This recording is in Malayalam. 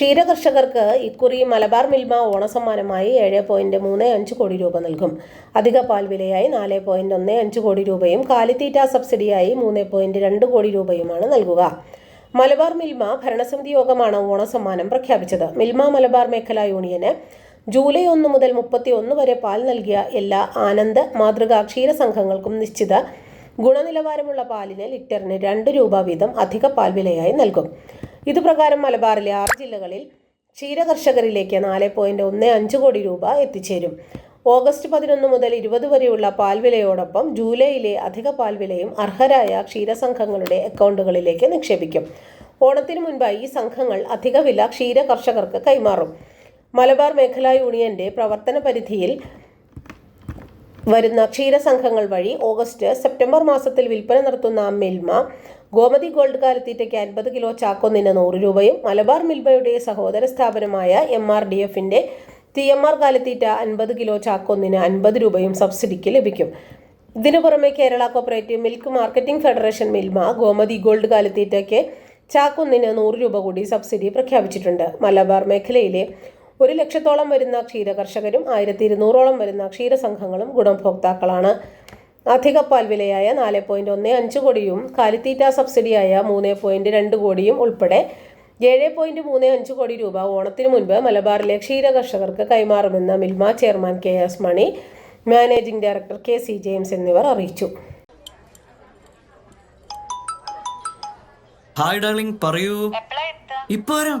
ക്ഷീരകർഷകർക്ക് ഇക്കുറി മലബാർ മിൽമ ഓണസമ്മാനമായി ഏഴ് പോയിന്റ് മൂന്ന് അഞ്ച് കോടി രൂപ നൽകും. അധിക പാൽ വിലയായി നാല് പോയിന്റ് ഒന്ന് അഞ്ച് കോടി രൂപയും കാലിത്തീറ്റ സബ്സിഡിയായി മൂന്ന് പോയിന്റ് രണ്ട് കോടി രൂപയുമാണ് നൽകുക. മലബാർ മിൽമ ഭരണസമിതി യോഗമാണ് ഓണസമ്മാനം പ്രഖ്യാപിച്ചത്. മിൽമ മലബാർ മേഖലാ യൂണിയന് ജൂലൈ ഒന്ന് മുതൽ മുപ്പത്തി ഒന്ന് വരെ പാൽ നൽകിയ എല്ലാ ആനന്ദ് മാതൃകാ ക്ഷീര സംഘങ്ങൾക്കും നിശ്ചിത ഗുണനിലവാരമുള്ള പാലിന് ലിറ്ററിന് രണ്ട് രൂപ വീതം അധിക പാൽ വിലയായി നൽകും. ഇതുപ്രകാരം മലബാറിലെ ആറ് ജില്ലകളിൽ ക്ഷീരകർഷകരിലേക്ക് നാല് പോയിന്റ് ഒന്ന് അഞ്ച് കോടി രൂപ എത്തിച്ചേരും. ഓഗസ്റ്റ് പതിനൊന്ന് മുതൽ ഇരുപത് വരെയുള്ള പാൽ വിലയോടൊപ്പം ജൂലൈയിലെ അധിക പാൽ വിലയും അർഹരായ ക്ഷീരസംഘങ്ങളുടെ അക്കൗണ്ടുകളിലേക്ക് നിക്ഷേപിക്കും. ഓണത്തിന് മുൻപായി ഈ സംഘങ്ങൾ അധിക വില ക്ഷീര കർഷകർക്ക് കൈമാറും. മലബാർ മേഖലാ യൂണിയന്റെ പ്രവർത്തന പരിധിയിൽ വരുന്ന ക്ഷീരസംഘങ്ങൾ വഴി ഓഗസ്റ്റ് സെപ്റ്റംബർ മാസത്തിൽ വിൽപ്പന നടത്തുന്ന മിൽമ ഗോമതി ഗോൾഡ് കാലത്തീറ്റയ്ക്ക് അൻപത് കിലോ ചാക്കൊന്നിന് നൂറ് രൂപയും മലബാർ മിൽമയുടെ സഹോദര സ്ഥാപനമായ എം ആർ ഡി എഫിന്റെ ടി എം ആർ കാലത്തീറ്റ അൻപത് കിലോ ചാക്കൊന്നിന് അൻപത് രൂപയും സബ്സിഡിക്ക് ലഭിക്കും. ഇതിനു പുറമെ Kerala cooperative milk marketing federation Milma Gomathi gold കാലത്തീറ്റയ്ക്ക് ചാക്കൊന്നിന് നൂറ് രൂപ കൂടി സബ്സിഡി പ്രഖ്യാപിച്ചിട്ടുണ്ട്. മലബാർ മേഖലയിലെ ഒരു ലക്ഷത്തോളം വരുന്ന ക്ഷീരകർഷകരും ആയിരത്തി ഇരുന്നൂറോളം വരുന്ന ക്ഷീരസംഘങ്ങളും ഗുണഭോക്താക്കളാണ്. അധിക പാൽ വിലയായ നാല് പോയിന്റ് ഒന്ന് അഞ്ച് കോടിയും കാലിത്തീറ്റ സബ്സിഡിയായ മൂന്ന് പോയിന്റ് രണ്ട് കോടിയും ഉൾപ്പെടെ ഏഴ് പോയിന്റ് മൂന്ന് അഞ്ച് കോടി രൂപ ഓണത്തിന് മുൻപ് മലബാറിലെ ക്ഷീര കർഷകർക്ക് കൈമാറുമെന്ന് Milma chairman K S Mani managing director K C James എന്നിവർ അറിയിച്ചു. ഹായ് ഡാർലിംഗ് പറയൂ? ഇപ്പൊ വരാം.